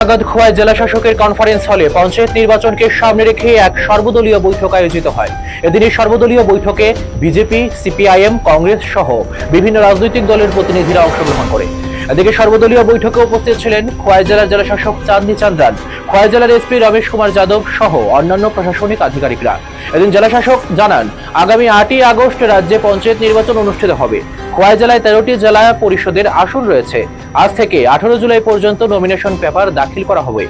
খোয়াই জেলা শাসকের কনফারেন্স হলে পঞ্চায়েত নির্বাচনকে সামনে রেখে এক সর্বদলীয় বৈঠক আয়োজিত হয়। এদিন এই সর্বদলীয় বৈঠকে বিজেপি, সিপিআইএম, কংগ্রেস সহ বিভিন্ন রাজনৈতিক দলের প্রতিনিধিরা অংশগ্রহণ করে। এদিকে সর্বদলীয় বৈঠকে উপস্থিত ছিলেন খোয়াই জেলার জেলাশাসক চাঁদনি চান্দ্রান, খোয়াই জেলার এসপি রমেশ কুমার যাদব সহ অন্যান্য প্রশাসনিক আধিকারিকরা। এদিন জেলাশাসক জানান, আগামী আটই আগস্ট রাজ্যে পঞ্চায়েত নির্বাচন অনুষ্ঠিত হবে। খোয়াই জেলায় তেরোটি জেলা পরিষদের আসন রয়েছে। আজ থেকে আঠারো জুলাই পর্যন্ত নমিনেশন পেপার দাখিল করা হবে।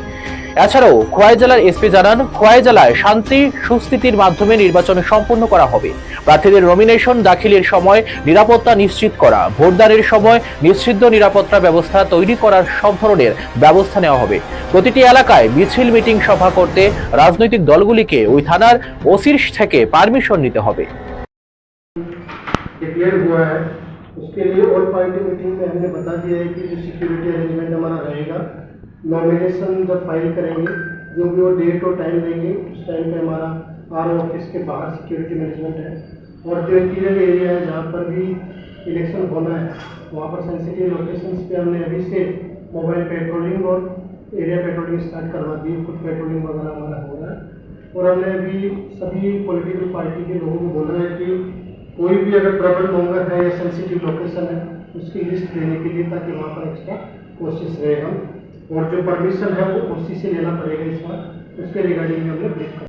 এছাড়াও খোয়াই জেলার এসপি জানান খোয়াই জেলায় শান্তি সুস্থিতির মাধ্যমে নির্বাচন সম্পন্ন করা হবে প্রার্থীদের নমিনেশন দাখিলের সময় নিরাপত্তা নিশ্চিত করা ভোটদানের সময় নিশ্চিদ্ধ নিরাপত্তা ব্যবস্থা তৈরি করার সব ধরনের ব্যবস্থা নেওয়া হবে প্রতিটি এলাকায় মিছিল মিটিং সভা করতে রাজনৈতিক দলগুলিকে ওই থানার ওসির থেকে পারমিশন নিতে হবে डिक्लेयर हुआ है उसके लिए ऑल पार्टी मीटिंग में हमने बता दिया है कि जो सिक्योरिटी अरेंजमेंट हमारा रहेगा नॉमिनेशन जब फ़ाइल करेंगे, जो भी वो डेट और टाइम देंगे, उस टाइम पे हमारा आर ऑफ़िस के बाहर सिक्योरिटी मैनेजमेंट है। और जो इंटीरियर एरिया है, जहाँ पर भी इलेक्शन होना है, वहाँ पर सेंसिटिव लोकेशंस पे हमने अभी से मोबाइल पेट्रोलिंग और एरिया पेट्रोलिंग स्टार्ट करवा दी कुछ पेट्रोलिंग वगैरह हमारा हो रहा है। और हमने अभी सभी पॉलिटिकल पार्टी के लोगों को बोला है कि कोई भी अगर ट्रबल मोंगर है या सेंसिटिव लोकेशन है, उसकी लिस्ट देने के लिए ताकि वहाँ पर एक्स्ट्रा कोशिश रहे हम। और जो परमिशन है वो उसी से लेना पड़ेगा इस बार। उसके रिगार्डिंग में हमने कर